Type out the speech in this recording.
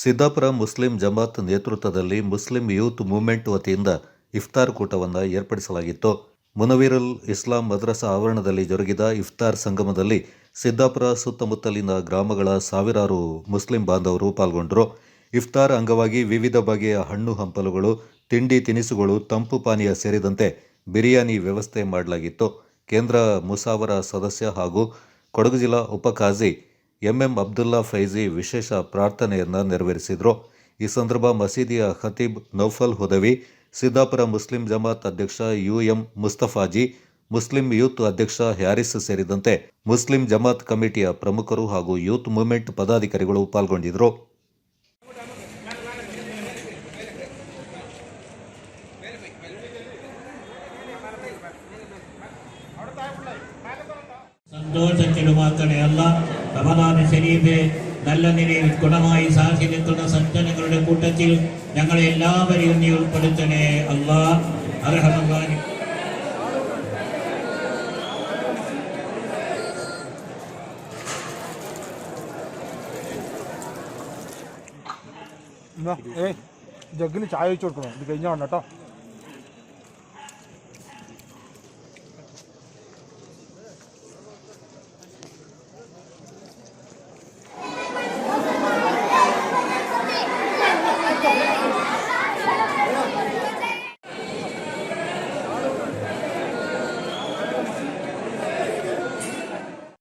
Siddapura Muslim Jamaat ನೇತೃತ್ವದಲ್ಲಿ Muslim youth movement ವತಿಯಿಂದ ಇಫ್ತಾರ್ ಕೂಟವನ್ನು ಏರ್ಪಡಿಸಲಾಗಿತ್ತು. ಮುನವೀರುಲ್ ಇಸ್ಲಾಂ ಮದ್ರಸಾ ಆವರಣದಲ್ಲಿ ಜರುಗಿದ ಇಫ್ತಾರ್ ಸಂಗಮದಲ್ಲಿ ಸಿದ್ದಾಪುರ ಸುತ್ತಮುತ್ತಲಿನ ಗ್ರಾಮಗಳ ಸಾವಿರಾರು ಮುಸ್ಲಿಂ ಬಾಂಧವರು ಪಾಲ್ಗೊಂಡರು. ಇಫ್ತಾರ್ ಅಂಗವಾಗಿ ವಿವಿಧ ಬಗೆಯ ಹಣ್ಣು ಹಂಪಲುಗಳು, ತಿಂಡಿ ತಿನಿಸುಗಳು, ತಂಪು ಪಾನೀಯ ಸೇರಿದಂತೆ ಬಿರಿಯಾನಿ ವ್ಯವಸ್ಥೆ ಮಾಡಲಾಗಿತ್ತು. ಕೇಂದ್ರ ಮುಸಾವರ ಸದಸ್ಯ ಹಾಗೂ ಕೊಡಗು ಜಿಲ್ಲಾ ಉಪಕಾಜಿ ಎಂಎಂ ಅಬ್ದುಲ್ಲಾ ಫೈಜಿ ವಿಶೇಷ ಪ್ರಾರ್ಥನೆಯನ್ನು ನೆರವೇರಿಸಿದರು. ಈ ಸಂದರ್ಭ ಮಸೀದಿಯ ಖತೀಬ್ ನೌಫಲ್ ಹುದವಿ, ಸಿದ್ದಾಪುರ ಮುಸ್ಲಿಂ ಜಮಾತ್ ಅಧ್ಯಕ್ಷ ಯು ಎಂ ಮುಸ್ತಫಾಜಿ, ಮುಸ್ಲಿಂ ಯೂತ್ ಅಧ್ಯಕ್ಷ ಹ್ಯಾರಿಸ್ ಸೇರಿದಂತೆ ಮುಸ್ಲಿಂ ಜಮಾತ್ ಕಮಿಟಿಯ ಪ್ರಮುಖರು ಹಾಗೂ ಯೂತ್ ಮೂವ್ಮೆಂಟ್ ಪದಾಧಿಕಾರಿಗಳು ಪಾಲ್ಗೊಂಡಿದ್ದರು ಸಂತೋಷಕ್ಕಿಡುವ ಕಡೆಯಲ್ಲ റമദാൻ ശരീഫ് നല്ല നിലയിൽ ഗുണമായി സാക്ഷി നിൽക്കുന്ന സജ്ജനങ്ങളുടെ കൂട്ടത്തിൽ ഞങ്ങളെ എല്ലാവരെയും നീ ഉൾപ്പെടുത്തണേ അള്ളാ. അർഹമല്ലാഹി. ജഗ്ഗിന് ചായ വെച്ച് കൊടുക്കണം. ഇത് കഴിഞ്ഞാണ് കേട്ടോ